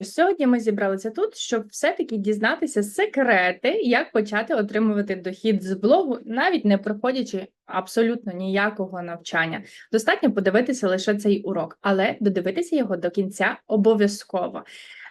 Сьогодні ми зібралися тут, щоб все-таки дізнатися секрети, як почати отримувати дохід з блогу, навіть не проходячи абсолютно ніякого навчання. Достатньо подивитися лише цей урок, але додивитися його до кінця обов'язково.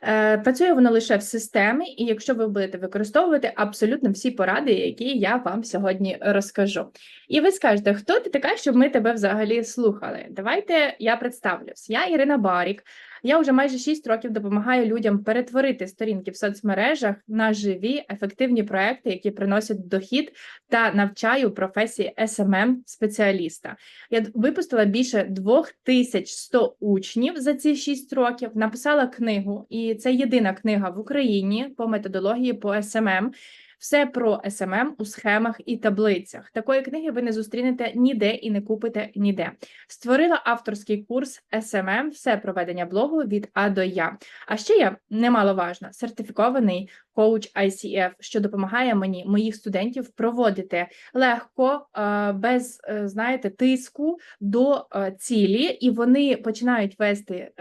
Е, Працює воно лише в системі, і якщо ви будете використовувати абсолютно всі поради, які я вам сьогодні розкажу. І ви скажете, хто ти така, щоб ми тебе взагалі слухали? Давайте я представлюсь. Я Ірина Барік. Я вже майже 6 років допомагаю людям перетворити сторінки в соцмережах на живі ефективні проекти, які приносять дохід та навчаю професії smm спеціаліста. Я випустила більше 2100 учнів за ці 6 років, написала книгу, і це єдина книга в Україні по методології по SMM. Все про SMM у схемах і таблицях. Такої книги ви не зустрінете ніде і не купите ніде. Створила авторський курс SMM, все проведення блогу від А до Я. А ще я немаловажно сертифікований коуч ICF, що допомагає мені, моїх студентів, проводити легко, е, без е, знаєте, тиску до е, цілі, і вони починають вести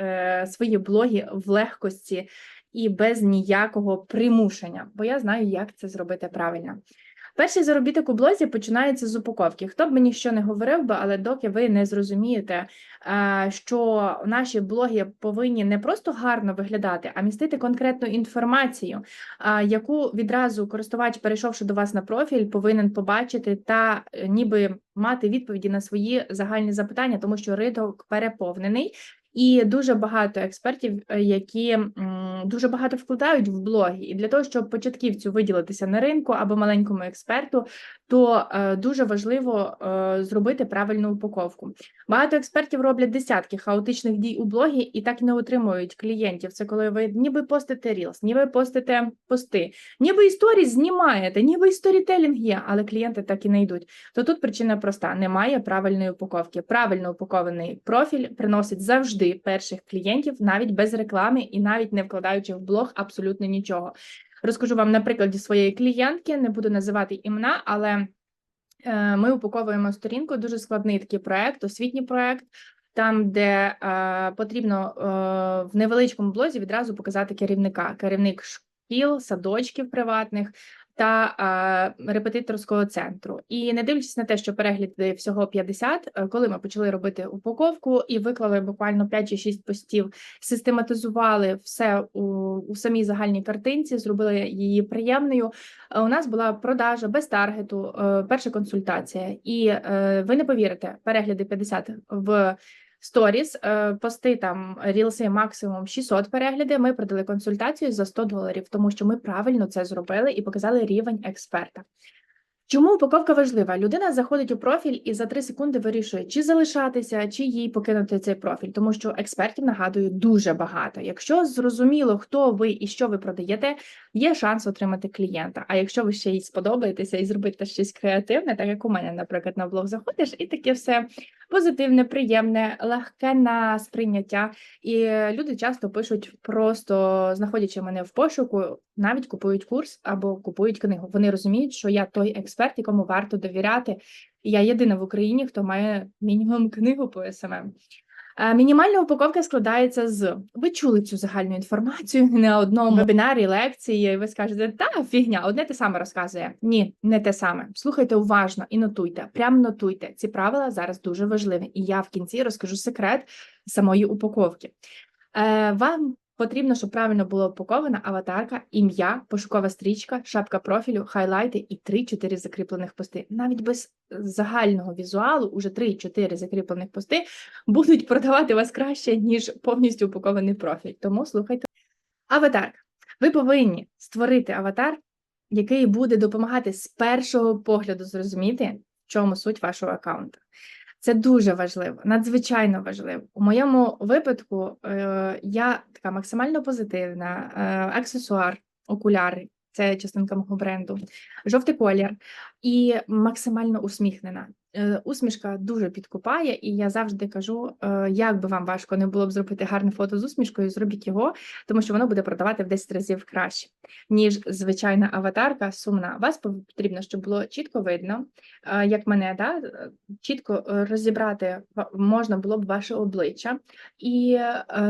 свої блоги в легкості і без ніякого примушення, бо я знаю, як це зробити правильно. Перший заробіток у блозі починається з упаковки. Хто б мені що не говорив би, але доки ви не зрозумієте, е, що наші блоги повинні не просто гарно виглядати, а містити конкретну інформацію, яку відразу користувач, перейшовши до вас на профіль, повинен побачити та е, ніби мати відповіді на свої загальні запитання, тому що ринок переповнений. І дуже багато експертів, е, які дуже багато вкладають в блоги, і для того, щоб початківцю виділитися на ринку або маленькому експерту, то е, дуже важливо е, зробити правильну упаковку. Багато експертів роблять десятки хаотичних дій у блогі і так не отримують клієнтів. Це коли ви ніби постите рілс, ніби постите пости, ніби історії знімаєте, ніби і сторітелінг є, але клієнти так і не йдуть. То тут причина проста: немає правильної упаковки. Правильно упакований профіль приносить завжди перших клієнтів, навіть без реклами і навіть не вкладаючи в блог абсолютно нічого. Розкажу вам на прикладі своєї клієнтки, не буду називати імена, але е, ми упаковуємо сторінку. Дуже складний такий проект, освітній проект. Там, де е, потрібно е, в невеличкому блозі відразу показати керівника, керівник шкіл, садочків приватних та репетиторського центру. І не дивлячись на те, що перегляди всього 50, е, коли ми почали робити упаковку і виклали буквально 5 чи 6 постів, систематизували все у, у самій загальній картинці, зробили її приємною. Е, У нас була продажа без таргету, е, перша консультація, і ви не повірите, перегляди 50 в сторіс, е, пости там рілси максимум 600 переглядів. Ми продали консультацію за 100 доларів, тому що ми правильно це зробили і показали рівень експерта. Чому упаковка важлива? Людина заходить у профіль і за 3 секунди вирішує, чи залишатися, чи їй покинути цей профіль, тому що експертів нагадую дуже багато. Якщо зрозуміло, хто ви і що ви продаєте, є шанс отримати клієнта. А якщо ви ще й сподобаєтеся і зробите щось креативне, так як у мене, наприклад, на блог заходиш, і таке все позитивне, приємне, легке на сприйняття. І люди часто пишуть, просто знаходячи мене в пошуку, навіть купують курс або купують книгу. Вони розуміють, що я той експерт, якому варто довіряти. Я єдина в Україні, хто має мінімум книгу по СММ. Е, Мінімальна упаковка складається з ви чули цю загальну інформацію на одному вебінарі, лекції. Ви скажете, та фігня, одне те саме розказує. Ні, не те саме. Слухайте уважно і нотуйте. Прям нотуйте. Ці правила зараз дуже важливі. І я в кінці розкажу секрет самої упаковки. Е, Вам потрібно, щоб правильно була упакована аватарка, ім'я, пошукова стрічка, шапка профілю, хайлайти і 3-4 закріплених пости. Навіть без загального візуалу, уже 3-4 закріплених пости будуть продавати вас краще, ніж повністю упакований профіль. Тому слухайте. Аватарка. Ви повинні створити аватар, який буде допомагати з першого погляду зрозуміти, в чому суть вашого аккаунту. Це дуже важливо, надзвичайно важливо. У моєму випадку е, я така максимально позитивна, е, аксесуар, окуляри. Це частинка мого бренду, жовтий колір і максимально усміхнена. Е, Усмішка дуже підкупає, і я завжди кажу, е, як би вам важко не було б зробити гарне фото з усмішкою, зробіть його, тому що воно буде продавати в 10 разів краще, ніж звичайна аватарка сумна. Вас потрібно, щоб було чітко видно, е, як мене, да, чітко розібрати можна було б ваше обличчя і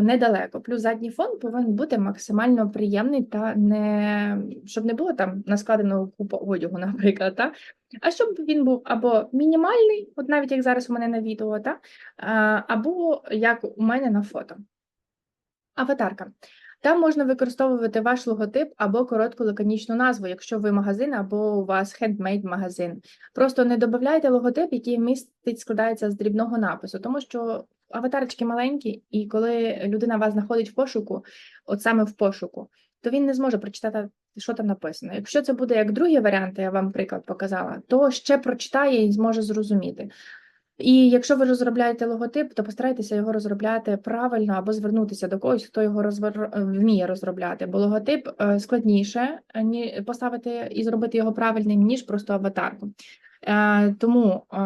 недалеко. Плюс задній фон повинен бути максимально приємний та не щоб не було там наскладеного купа одягу, наприклад. Та? А щоб він був або мінімальний, от навіть як зараз у мене на відео, та? або як у мене на фото. Аватарка. Там можна використовувати ваш логотип або коротку лаконічну назву, якщо ви магазин або у вас хендмейд магазин. Просто не додавайте логотип, який містить, складається з дрібного напису, тому що аватарочки маленькі, і коли людина вас знаходить в пошуку, от саме в пошуку, то він не зможе прочитати, що там написано. Якщо це буде як другий варіант, я вам приклад показала, то ще прочитає і зможе зрозуміти. І якщо ви розробляєте логотип, то постарайтеся його розробляти правильно або звернутися до когось, хто його розвер... вміє розробляти, бо логотип е, складніше е, поставити і зробити його правильним, ніж просто аватарку. Е, Тому е,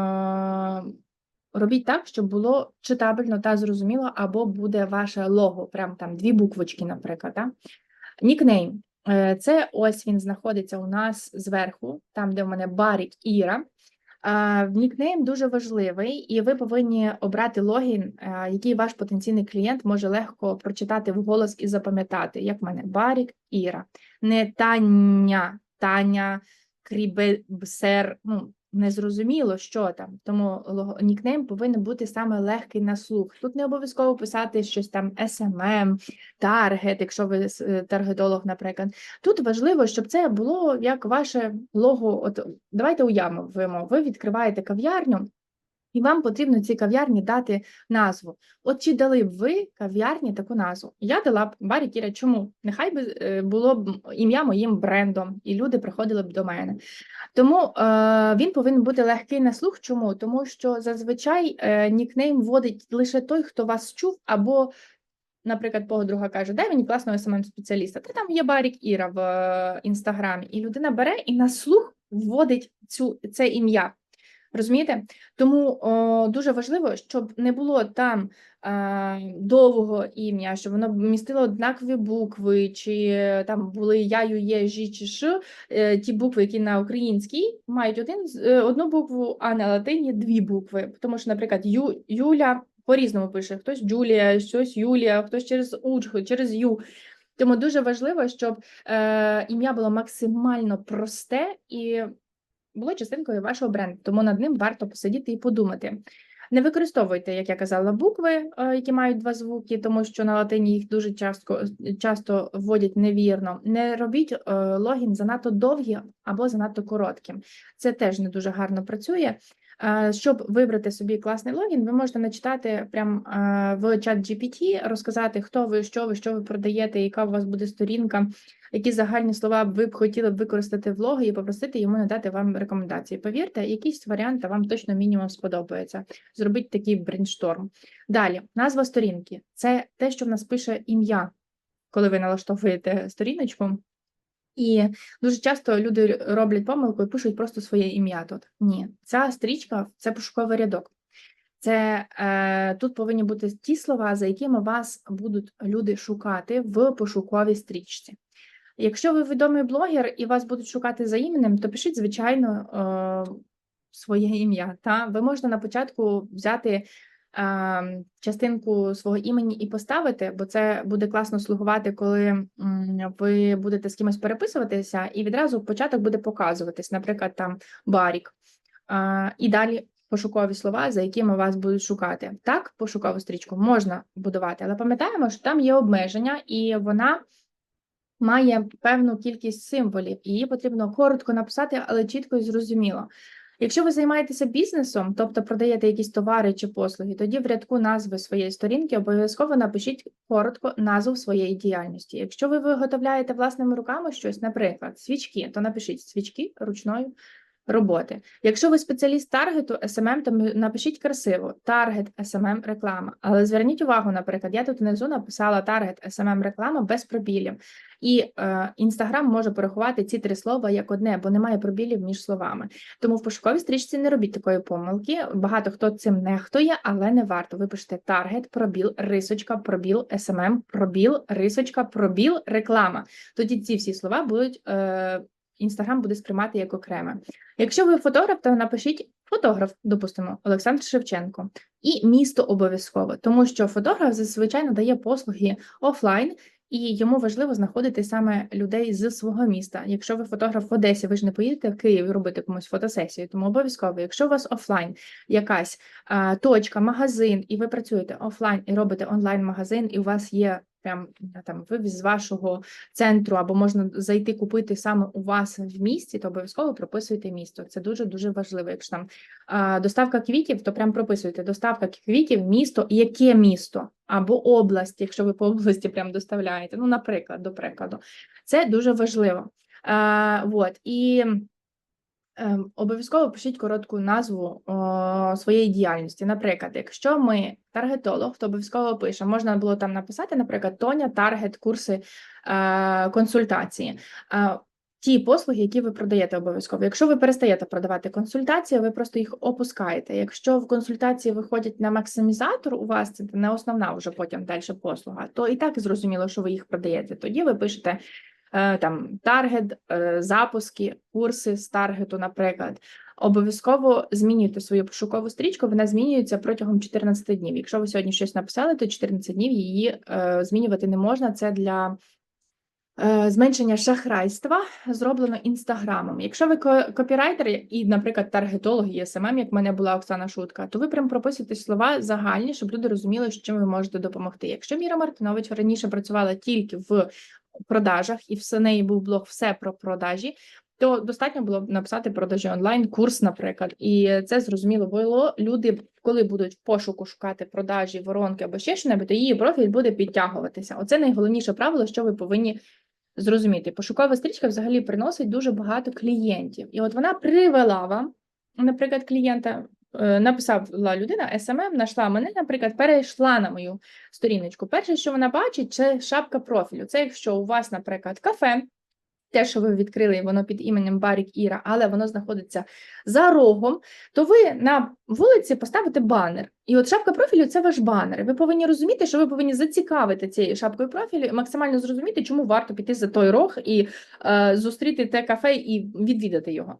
робіть так, щоб було читабельно та зрозуміло, або буде ваше лого, прям там дві буквочки, наприклад. Да? Нікнейм. Е, Це ось він знаходиться у нас зверху, там, де в мене Барік Іра. Нікнейм дуже важливий, і ви повинні обрати логін, який ваш потенційний клієнт може легко прочитати вголос і запам'ятати, як в мене Барік Іра. Не Таня, Таня, Крібесер. Ну, незрозуміло, що там. Тому нікнейм повинен бути саме легкий на слух. Тут не обов'язково писати щось там SMM, таргет, якщо ви е, таргетолог, наприклад. Тут важливо, щоб це було як ваше лого. От давайте уявимо, ви відкриваєте кав'ярню, і вам потрібно цій кав'ярні дати назву. От чи дали б ви кав'ярні таку назву? Я дала б Барі Кіра. Чому? Нехай би е, було б ім'я моїм брендом, і люди приходили б до мене. Тому е, він повинен бути легкий на слух. Чому? Тому що зазвичай е, нікнейм вводить лише той, хто вас чув, або наприклад, подруга каже, дай мені класного смм спеціаліста. Та там є Барік Іра в е, інстаграмі, і людина бере і на слух вводить цю це ім'я. Розумієте? Тому о, дуже важливо, щоб не було там е, довгого ім'я, щоб воно містило однакові букви, чи е, там були я, ю, є, жі, чи ш. Е, ті букви, які на українській мають один, е, одну букву, а на латині дві букви. Тому що, наприклад, Ю, Юля по-різному пише: хтось Джулія, щось Юлія, хтось через Уч, через Ю. Тому дуже важливо, щоб е, ім'я було максимально просте і було частинкою вашого бренду, тому над ним варто посидіти і подумати. Не використовуйте, як я казала, букви, е, які мають два звуки, тому що на латині їх дуже часто, часто вводять невірно. Не робіть е, логін занадто довгим або занадто коротким. Це теж не дуже гарно працює. Щоб вибрати собі класний логін, ви можете начитати прям е, в чат GPT, розказати, хто ви, що ви, що ви продаєте, яка у вас буде сторінка, які загальні слова ви б хотіли б використати в лого і попросити йому надати вам рекомендації. Повірте, якісь варіанти вам точно мінімум сподобається. Зробіть такий брейншторм. Далі, назва сторінки це те, що в нас пише ім'я, коли ви налаштовуєте сторіночку. І дуже часто люди роблять помилку і пишуть просто своє ім'я тут. Ні, ця стрічка це пошуковий рядок. Це е, тут повинні бути ті слова, за якими вас будуть люди шукати в пошуковій стрічці. Якщо ви відомий блогер і вас будуть шукати за іменем, то пишіть, звичайно, е, своє ім'я. Та ви можете на початку взяти частинку свого імені і поставити, бо це буде класно слугувати, коли ви будете з кимось переписуватися, і відразу початок буде показуватись, наприклад, там Барік. Е, і далі пошукові слова, за якими вас будуть шукати. Так, пошукову стрічку можна будувати, але пам'ятаємо, що там є обмеження, і вона має певну кількість символів, її потрібно коротко написати, але чітко і зрозуміло. Якщо ви займаєтеся бізнесом, тобто продаєте якісь товари чи послуги, тоді в рядку назви своєї сторінки обов'язково напишіть коротко назву своєї діяльності. Якщо ви виготовляєте власними руками щось, наприклад, свічки, то напишіть свічки ручною роботи. Якщо ви спеціаліст таргету, SMM, то напишіть красиво таргет, SMM, реклама. Але зверніть увагу, наприклад, я тут внизу написала таргет, SMM, реклама без пробілів. І Інстаграм може порахувати ці три слова як одне, бо немає пробілів між словами. Тому в пошуковій стрічці не робіть такої помилки. Багато хто цим нехтує, але не варто. Ви пишете таргет, пробіл, рисочка, пробіл, SMM, пробіл, рисочка, пробіл, реклама. Тоді ці всі слова будуть. Е, Інстаграм буде сприймати як окреме. Якщо ви фотограф, то напишіть фотограф, допустимо, Олександр Шевченко, і місто обов'язково, тому що фотограф зазвичай надає послуги офлайн, і йому важливо знаходити саме людей з свого міста. Якщо ви фотограф в Одесі, ви ж не поїдете в Київ робити комусь фотосесію, тому обов'язково, якщо у вас офлайн якась а, точка, магазин, і ви працюєте офлайн і робите онлайн-магазин, і у вас є прям там вивіз з вашого центру, або можна зайти купити саме у вас в місті, то обов'язково прописуйте місто. Це дуже дуже важливо. Якщо там а, доставка квітів, то прям прописуйте доставка квітів, місто, яке місто або область, якщо ви по області прям доставляєте. Ну, наприклад, до прикладу, це дуже важливо. А, вот. І Обов'язково пишіть коротку назву о, своєї діяльності. Наприклад, якщо ми таргетолог, то обов'язково пише. Можна було там написати, наприклад, Тоня, таргет, курси е, консультації. Е, Ті послуги, які ви продаєте обов'язково. Якщо ви перестаєте продавати консультації, ви просто їх опускаєте. Якщо в консультації виходять на максимізатор, у вас це не основна вже потім далі послуга, то і так зрозуміло, що ви їх продаєте. Тоді ви пишете там таргет, е, запуски, курси з таргету, наприклад. Обов'язково змінюйте свою пошукову стрічку, вона змінюється протягом 14 днів. Якщо ви сьогодні щось написали, то 14 днів її е, змінювати не можна. Це для е, зменшення шахрайства зроблено інстаграмом. Якщо ви копірайтер і, наприклад, таргетолог і СММ, як в мене була Оксана Шутка, то ви прям прописуєте слова загальні, щоб люди розуміли, що чим ви можете допомогти. Якщо Міра Мартинович раніше працювала тільки в продажах, і в неї був блог все про продажі. То достатньо було б написати продажі онлайн, курс, наприклад, і це зрозуміло було. Люди, коли будуть в пошуку шукати продажі, воронки або ще щось, то її профіль буде підтягуватися. Оце найголовніше правило, що ви повинні зрозуміти. Пошукова стрічка взагалі приносить дуже багато клієнтів, і от вона привела вам, наприклад, клієнта. Е, Написала людина SMM, знайшла мене, наприклад, перейшла на мою сторіночку. Перше, що вона бачить, це шапка профілю. Це якщо у вас, наприклад, кафе, те, що ви відкрили, воно під іменем Барік Іра, але воно знаходиться за рогом, то ви на вулиці поставите банер. І от шапка профілю це ваш банер. Ви повинні розуміти, що ви повинні зацікавити цією шапкою профілю, і максимально зрозуміти, чому варто піти за той рог і е, зустріти те кафе і відвідати його.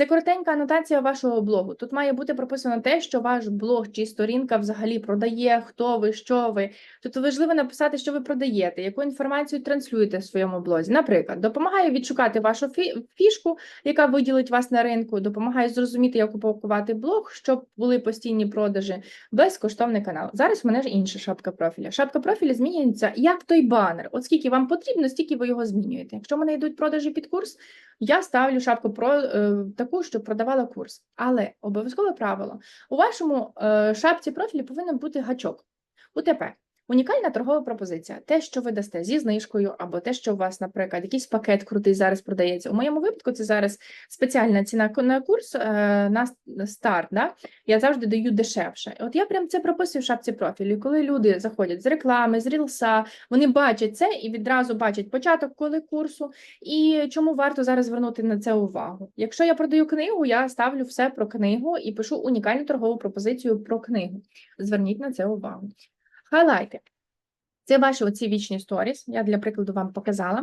Це коротенька анотація вашого блогу. Тут має бути прописано те, що ваш блог чи сторінка взагалі продає, хто ви, що ви. Тут важливо написати, що ви продаєте, яку інформацію транслюєте в своєму блозі. Наприклад, допомагає відшукати вашу фішку, яка виділить вас на ринку, допомагає зрозуміти, як упакувати блог, щоб були постійні продажі, безкоштовний канал. Зараз в мене ж інша шапка профіля. Шапка профіля змінюється як той банер. От скільки вам потрібно, стільки ви його змінюєте. Якщо в мене йдуть продажі під курс, я ставлю шапку про е, таку, щоб продавала курс. Але обов'язкове правило: у вашому е, шапці профілі повинен бути гачок. УТП. Унікальна торгова пропозиція. Те, що ви дасте зі знижкою, або те, що у вас, наприклад, якийсь пакет крутий зараз продається. У моєму випадку це зараз спеціальна ціна на курс е, на старт. Да? Я завжди даю дешевше. От я прям це прописую в шапці профілю. Коли люди заходять з реклами, з рілса, вони бачать це і відразу бачать початок коли курсу, і чому варто зараз звернути на це увагу. Якщо я продаю книгу, я ставлю все про книгу і пишу унікальну торгову пропозицію про книгу. Зверніть на це увагу. Хайлайти. Це ваші оці вічні сторіс. Я для прикладу вам показала.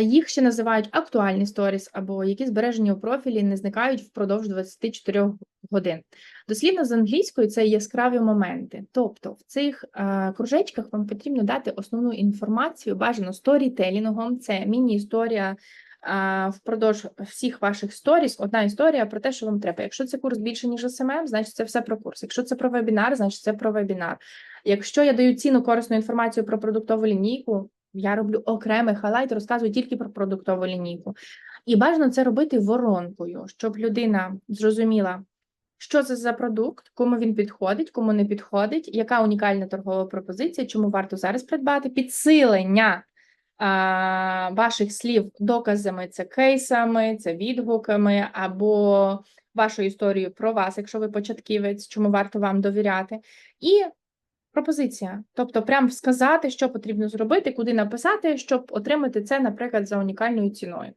Їх ще називають актуальні сторіс, або які збережені у профілі не зникають впродовж 24 годин. Дослівно з англійською це яскраві моменти. Тобто в цих кружечках вам потрібно дати основну інформацію, бажано сторітелінгом, це міні-історія впродовж всіх ваших сторіс. Одна історія про те, що вам треба. Якщо це курс більше, ніж СММ, значить це все про курс. Якщо це про вебінар, значить це про вебінар. Якщо я даю цінну корисну інформацію про продуктову лінійку, я роблю окремий хайлайт, розказую тільки про продуктову лінійку. І бажано це робити воронкою, щоб людина зрозуміла, що це за продукт, кому він підходить, кому не підходить, яка унікальна торгова пропозиція, чому варто зараз придбати, підсилення а, ваших слів доказами, це кейсами, це відгуками або вашою історією про вас, якщо ви початківець, чому варто вам довіряти, і пропозиція. Тобто, прям сказати, що потрібно зробити, куди написати, щоб отримати це, наприклад, за унікальною ціною.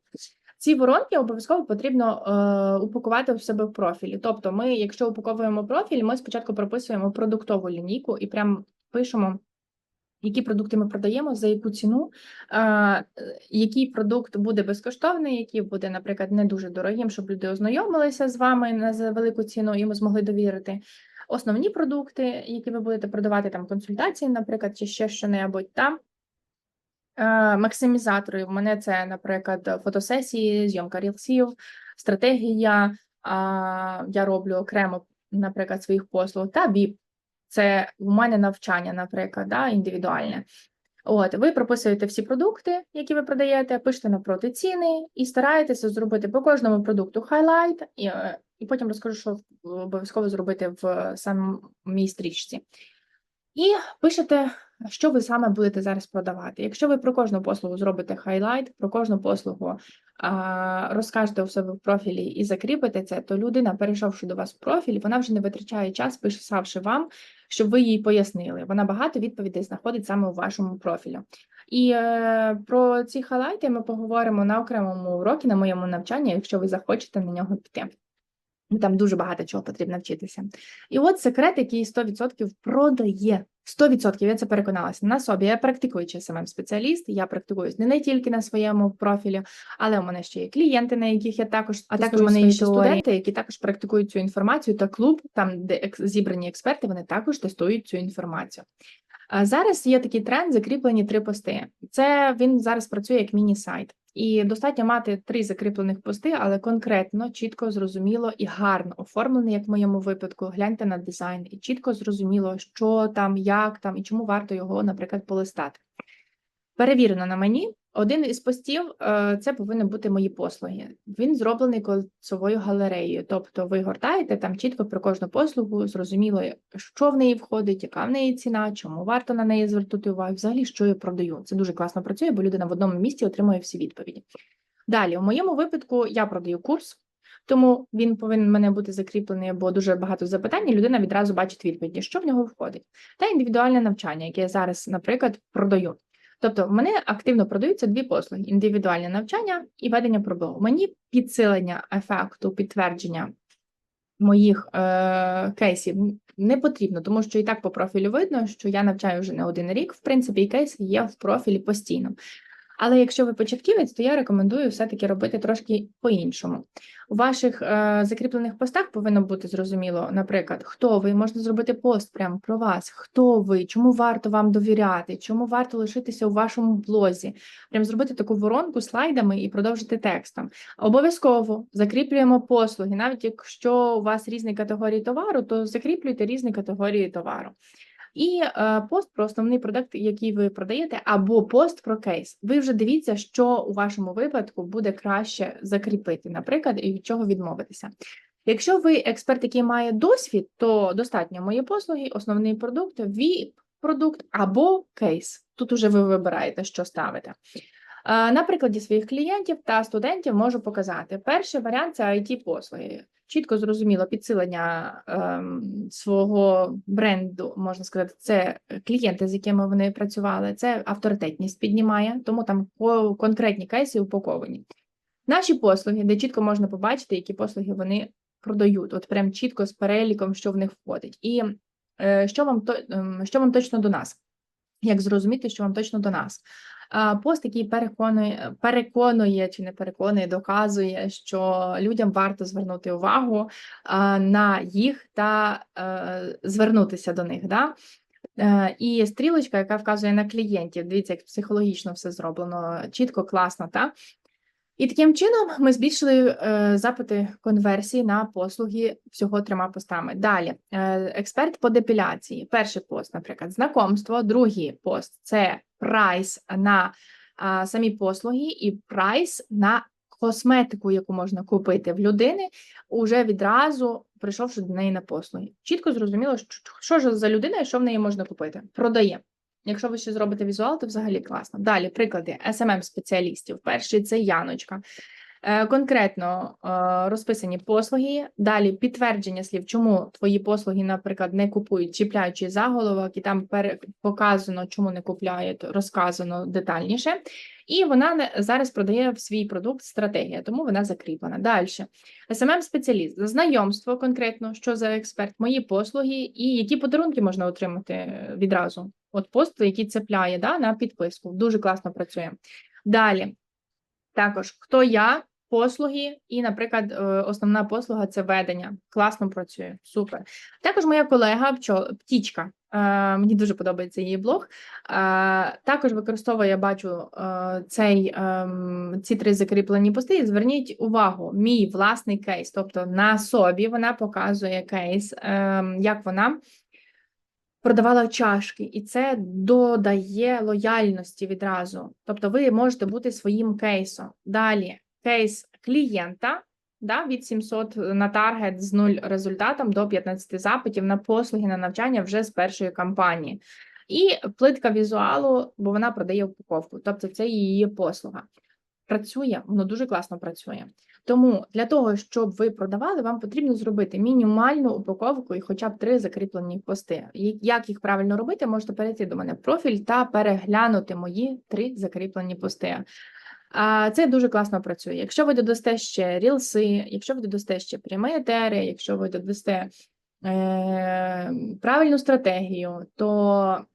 Ці воронки обов'язково потрібно е, упакувати в себе в профілі. Тобто, ми, якщо упаковуємо профіль, ми спочатку прописуємо продуктову лінійку і прям пишемо. Які продукти ми продаємо, за яку ціну, а, який продукт буде безкоштовний, який буде, наприклад, не дуже дорогим, щоб люди ознайомилися з вами на за велику ціну і ми змогли довірити. Основні продукти, які ви будете продавати, там консультації, наприклад, чи ще що-небудь там. Е, Максимізатори. У мене це, наприклад, фотосесії, зйомка рілсів, стратегія. Я роблю окремо, наприклад, своїх послуг та VIP. Це у мене навчання, наприклад, да, індивідуальне. От, ви прописуєте всі продукти, які ви продаєте, пишете напроти ціни і стараєтеся зробити по кожному продукту хайлайт, і, е, потім розкажу, що обов'язково зробити в самій стрічці. І пишете, що ви саме будете зараз продавати. Якщо ви про кожну послугу зробите хайлайт, про кожну послугу а, розкажете у себе в профілі і закріпите це, то людина, перейшовши до вас в профіль, вона вже не витрачає час, писавши вам, щоб ви їй пояснили. Вона багато відповідей знаходить саме у вашому профілі. І е, про ці хайлайти ми поговоримо на окремому уроці на моєму навчанні, якщо ви захочете на нього піти. Ну, Там дуже багато чого потрібно вчитися. І от секрет, який 100% продає. 100% я це переконалася на собі. Я практикуючий самим спеціаліст, я практикуюсь не, не тільки на своєму профілі, але у мене ще є клієнти, на яких я також, а також у мене є студенти, які також практикують цю інформацію, та клуб, там, де зібрані експерти, вони також тестують цю інформацію. А зараз є такий тренд, закріплені три пости. Це він зараз працює як міні-сайт. І достатньо мати три закріплених пости, але конкретно, чітко, зрозуміло і гарно оформлений, як в моєму випадку. Гляньте на дизайн, і чітко зрозуміло, що там, як там і чому варто його, наприклад, полистати. Перевірено на мені, один із постів е, це повинні бути мої послуги. Він зроблений кольцовою галереєю. Тобто ви гортаєте там чітко про кожну послугу, зрозуміло, що в неї входить, яка в неї ціна, чому варто на неї звертати увагу, взагалі, що я продаю. Це дуже класно працює, бо людина в одному місці отримує всі відповіді. Далі, у моєму випадку, я продаю курс. Тому він повинен мене бути закріплений, бо дуже багато запитань, і людина відразу бачить відповіді, що в нього входить. Та індивідуальне навчання, яке я зараз, наприклад, продаю. Тобто, в мене активно продаються дві послуги: індивідуальне навчання і ведення проблем. Мені підсилення ефекту, підтвердження моїх е, кейсів не потрібно, тому що і так по профілю видно, що я навчаю вже не один рік. В принципі, і кейси є в профілі постійно. Але якщо ви початківець, то я рекомендую все-таки робити трошки по-іншому. У ваших е, закріплених постах повинно бути зрозуміло, наприклад, хто ви, можна зробити пост прямо про вас, хто ви, чому варто вам довіряти, чому варто лишитися у вашому блозі, прям зробити таку воронку слайдами і продовжити текстом. Обов'язково закріплюємо послуги, навіть якщо у вас різні категорії товару, то закріплюйте різні категорії товару. І е, пост про основний продукт, який ви продаєте, або пост про кейс. Ви вже дивіться, що у вашому випадку буде краще закріпити, наприклад, і від чого відмовитися. Якщо ви експерт, який має досвід, то достатньо мої послуги, основний продукт, vip продукт або кейс. Тут уже ви вибираєте, що ставите. Е, на прикладі своїх клієнтів та студентів можу показати. Перший варіант це it послуги чітко зрозуміло підсилення ем, свого бренду, можна сказати, це клієнти, з якими вони працювали, це авторитетність піднімає, тому там конкретні кейси упаковані. Наші послуги, де чітко можна побачити, які послуги вони продають, от прям чітко з переліком, що в них входить. І е, що вам то, е, що вам точно до нас? Як зрозуміти, що вам точно до нас? Пост, який переконує, переконує чи не переконує, доказує, що людям варто звернути увагу на їх та е, звернутися до них. Да? Е, і стрілочка, яка вказує на клієнтів, дивіться, як психологічно все зроблено, чітко, класно, так? І таким чином ми збільшили е, запити конверсії на послуги всього трьома постами. Далі, експерт по депіляції. Перший пост, наприклад, знакомство, другий пост це прайс на а, самі послуги, і прайс на косметику, яку можна купити в людини, уже відразу прийшовши до неї на послуги. Чітко зрозуміло, що, що ж за людина і що в неї можна купити. Продає. Якщо ви ще зробите візуал, то взагалі класно. Далі приклади smm спеціалістів. Перший це Яночка. Е, Конкретно е, розписані послуги, далі підтвердження слів, чому твої послуги, наприклад, не купують, чіпляючи заголовок, і там показано, чому не купляють, розказано детальніше. І вона зараз продає свій продукт стратегія, тому вона закріплена. Далі. smm спеціаліст знайомство конкретно, що за експерт, мої послуги і які подарунки можна отримати е, відразу. От пост, який цепляє да, на підписку. Дуже класно працює. Далі. Також хто я, послуги, і, наприклад, е, основна послуга це ведення. Класно працює, супер. Також моя колега Птічка. е, Мені дуже подобається її блог. Е, Також використовує, я бачу цей, ем, ці три закріплені пости. І Зверніть увагу, мій власний кейс. Тобто на собі вона показує кейс, ем, як вона продавала чашки, і це додає лояльності відразу. Тобто, ви можете бути своїм кейсом. Далі кейс клієнта. Да, від 700 на таргет з нуль результатом до 15 запитів на послуги на навчання вже з першої кампанії. І плитка візуалу, бо вона продає упаковку, тобто це її послуга. Працює, воно дуже класно працює. Тому для того, щоб ви продавали, вам потрібно зробити мінімальну упаковку і хоча б три закріплені пости. Як їх правильно робити, можете перейти до мене в профіль та переглянути мої три закріплені пости. А це дуже класно працює. Якщо ви додасте ще рілси, якщо ви додасте ще прямі етери, якщо ви додасте е, правильну стратегію, то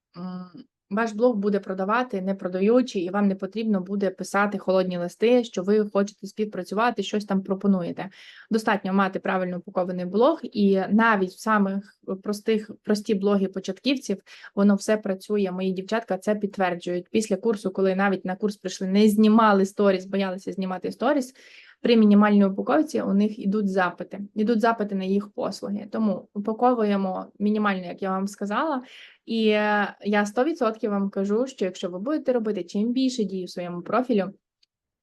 ваш блог буде продавати, не продаючи, і вам не потрібно буде писати холодні листи, що ви хочете співпрацювати, щось там пропонуєте. Достатньо мати правильно упакований блог, і навіть в самих простих прості блоги початківців воно все працює. Мої дівчатка це підтверджують. Після курсу, коли навіть на курс прийшли, не знімали сторіс, боялися знімати сторіс. При мінімальній упаковці у них ідуть запити, ідуть запити на їх послуги. Тому упаковуємо мінімально, як я вам сказала. І е, я 100% вам кажу, що якщо ви будете робити чим більше дій у своєму профілю,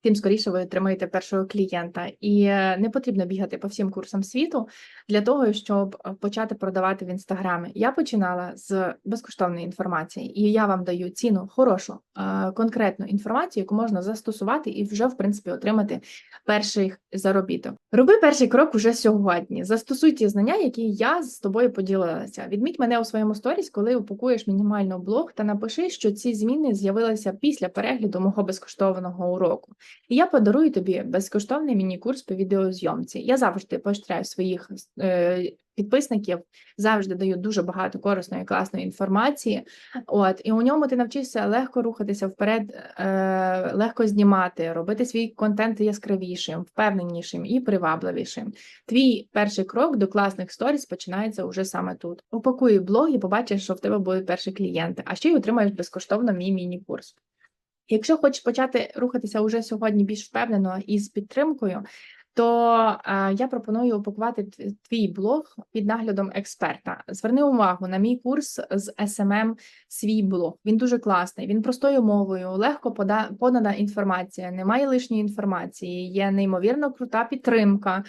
тим скоріше ви отримаєте першого клієнта. І е, не потрібно бігати по всім курсам світу для того, щоб е, почати продавати в інстаграмі. Я починала з безкоштовної інформації, і я вам даю ціну хорошу, е, конкретну інформацію, яку можна застосувати і вже, в принципі, отримати перший заробіток. Роби перший крок уже сьогодні. Застосуй ті знання, які я з тобою поділилася. Відміть мене у своєму сторіс, коли упакуєш мінімально блог, та напиши, що ці зміни з'явилися після перегляду мого безкоштовного уроку. І я подарую тобі безкоштовний міні-курс по відеозйомці. Я завжди поощряю своїх е, підписників, завжди даю дуже багато корисної, класної інформації. От, і у ньому ти навчишся легко рухатися вперед, е, легко знімати, робити свій контент яскравішим, впевненішим і привабливішим. Твій перший крок до класних сторіс починається уже саме тут. Упакуй блог і побачиш, що в тебе будуть перші клієнти, а ще й отримаєш безкоштовно мій міні-курс. Якщо хочеш почати рухатися уже сьогодні більш впевнено і з підтримкою, то е, я пропоную упакувати твій блог під наглядом експерта. Зверни увагу на мій курс з SMM свій блог. Він дуже класний, він простою мовою, легко пода подана інформація, немає лишньої інформації, є неймовірно крута підтримка.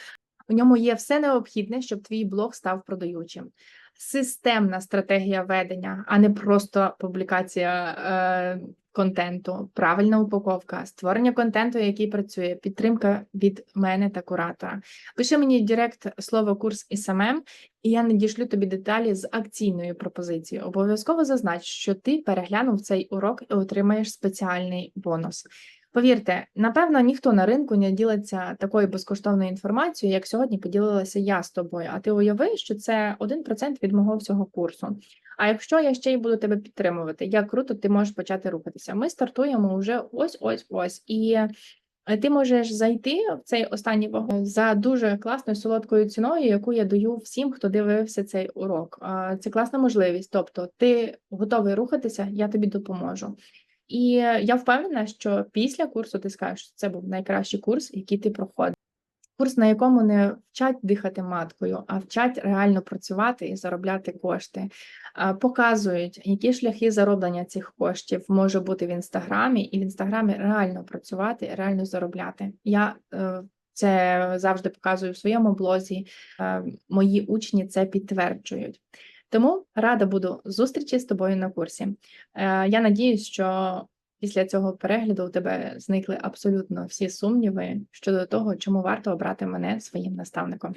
У ньому є все необхідне, щоб твій блог став продаючим. Системна стратегія ведення, а не просто публікація е, контенту, правильна упаковка, створення контенту, який працює, підтримка від мене та куратора. Пиши мені Директ слово курс і самем, і я надішлю тобі деталі з акційною пропозицією. Обов'язково зазнач, що ти переглянув цей урок і отримаєш спеціальний бонус. Повірте, напевно, ніхто на ринку не ділиться такою безкоштовною інформацією, як сьогодні поділилася я з тобою. А ти уяви, що це 1% від мого всього курсу. А якщо я ще й буду тебе підтримувати, як круто ти можеш почати рухатися. Ми стартуємо вже ось ось ось. І е, ти можеш зайти в цей останній вагон за дуже класною солодкою ціною, яку я даю всім, хто дивився цей урок. Це класна можливість. Тобто, ти готовий рухатися, я тобі допоможу. І я впевнена, що після курсу ти скажеш, що це був найкращий курс, який ти проходив. Курс, на якому не вчать дихати маткою, а вчать реально працювати і заробляти кошти. Показують, які шляхи зароблення цих коштів може бути в інстаграмі, і в інстаграмі реально працювати, реально заробляти. Я е, це завжди показую в своєму блозі. Е, Мої учні це підтверджують. Тому рада буду зустрічі з тобою на курсі. Е, Я надіюсь, що після цього перегляду у тебе зникли абсолютно всі сумніви щодо того, чому варто обрати мене своїм наставником.